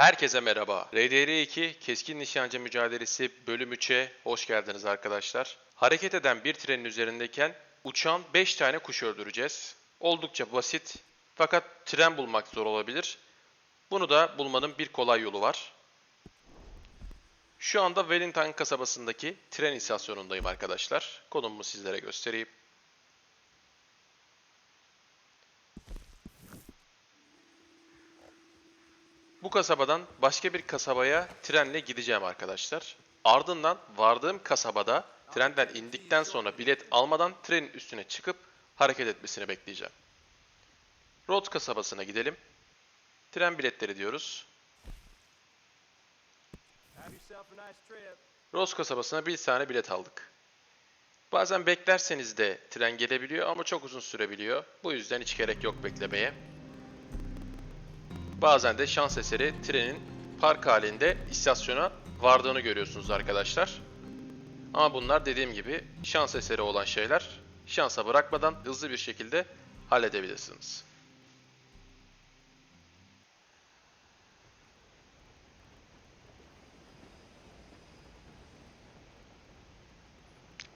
Herkese merhaba. RDR2 Keskin Nişancı Mücadelesi bölüm 3'e hoş geldiniz arkadaşlar. Hareket eden bir trenin üzerindeyken uçan 5 tane kuş öldüreceğiz. Oldukça basit fakat tren bulmak zor olabilir. Bunu da bulmanın bir kolay yolu var. Şu anda Wellington kasabasındaki tren istasyonundayım arkadaşlar. Konumumu sizlere göstereyim. Bu kasabadan başka bir kasabaya trenle gideceğim arkadaşlar. Ardından vardığım kasabada trenden indikten sonra bilet almadan trenin üstüne çıkıp hareket etmesini bekleyeceğim. Rhodes kasabasına gidelim. Tren biletleri diyoruz. Rhodes kasabasına bir tane bilet aldık. Bazen beklerseniz de tren gelebiliyor ama çok uzun sürebiliyor. Bu yüzden hiç gerek yok beklemeye. Bazen de şans eseri trenin park halinde istasyona vardığını görüyorsunuz arkadaşlar. Ama bunlar dediğim gibi şans eseri olan şeyler. Şansa bırakmadan hızlı bir şekilde halledebilirsiniz.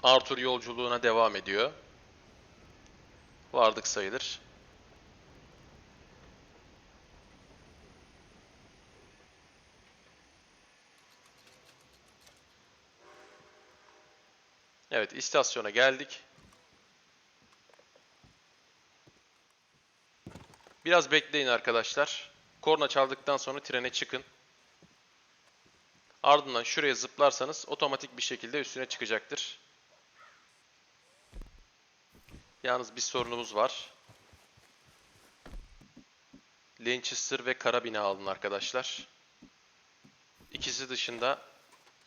Arthur yolculuğuna devam ediyor. Vardık sayılır. Evet, istasyona geldik. Biraz bekleyin arkadaşlar. Korna çaldıktan sonra trene çıkın. Ardından şuraya zıplarsanız otomatik bir şekilde üstüne çıkacaktır. Yalnız bir sorunumuz var. Lancaster ve karabina alın arkadaşlar. İkisi dışında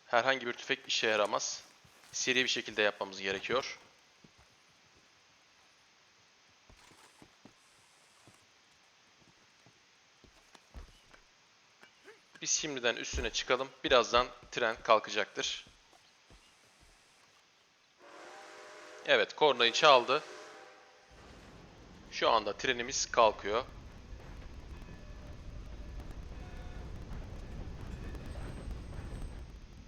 herhangi bir tüfek işe yaramaz. Seri bir şekilde yapmamız gerekiyor. Biz şimdiden üstüne çıkalım. Birazdan tren kalkacaktır. Evet, kornayı çaldı. Şu anda trenimiz kalkıyor.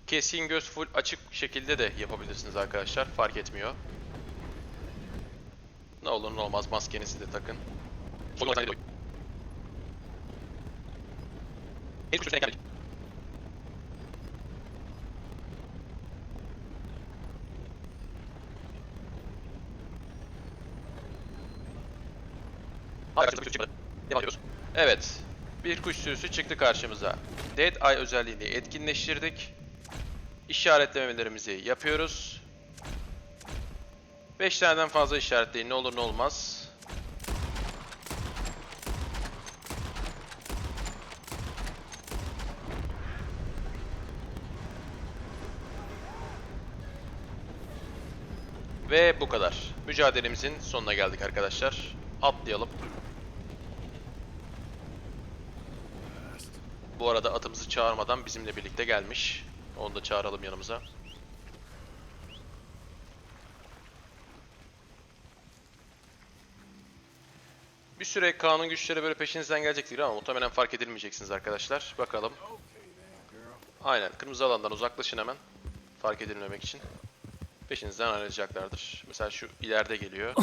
Keskin göz full açık şekilde de yapabilirsiniz arkadaşlar. Fark etmiyor. Ne olur ne olmaz maskenizi de takın. Evet. Bir kuş sürüsü çıktı karşımıza. Dead Eye özelliğini etkinleştirdik. İşaretlemelerimizi yapıyoruz. 5 taneden fazla işaretleyin ne olur ne olmaz. Ve bu kadar. Mücadelemizin sonuna geldik arkadaşlar. Atlayalım. Bu arada atımızı çağırmadan bizimle birlikte gelmiş. Onu da çağıralım yanımıza. Bir süre kanun güçleri böyle peşinizden gelecektir ama muhtemelen fark edilmeyeceksiniz arkadaşlar. Bakalım. Aynen. Kırmızı alandan uzaklaşın hemen. Fark edilmemek için. Peşinizden ayrılacaklardır. Mesela şu ileride geliyor.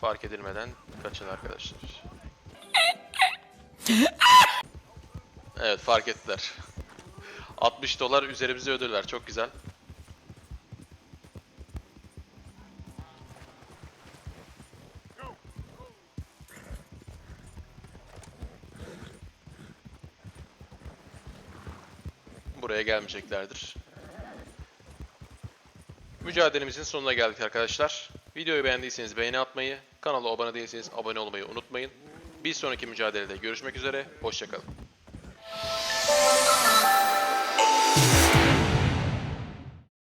Fark edilmeden kaçın arkadaşlar. Evet fark ettiler. 60 dolar üzerimize ödüller. Çok güzel. Buraya gelmeyeceklerdir. Mücadelemizin sonuna geldik arkadaşlar. Videoyu beğendiyseniz beğeni atmayı, kanala abone değilseniz abone olmayı unutmayın. Bir sonraki mücadelede görüşmek üzere, hoşçakalın.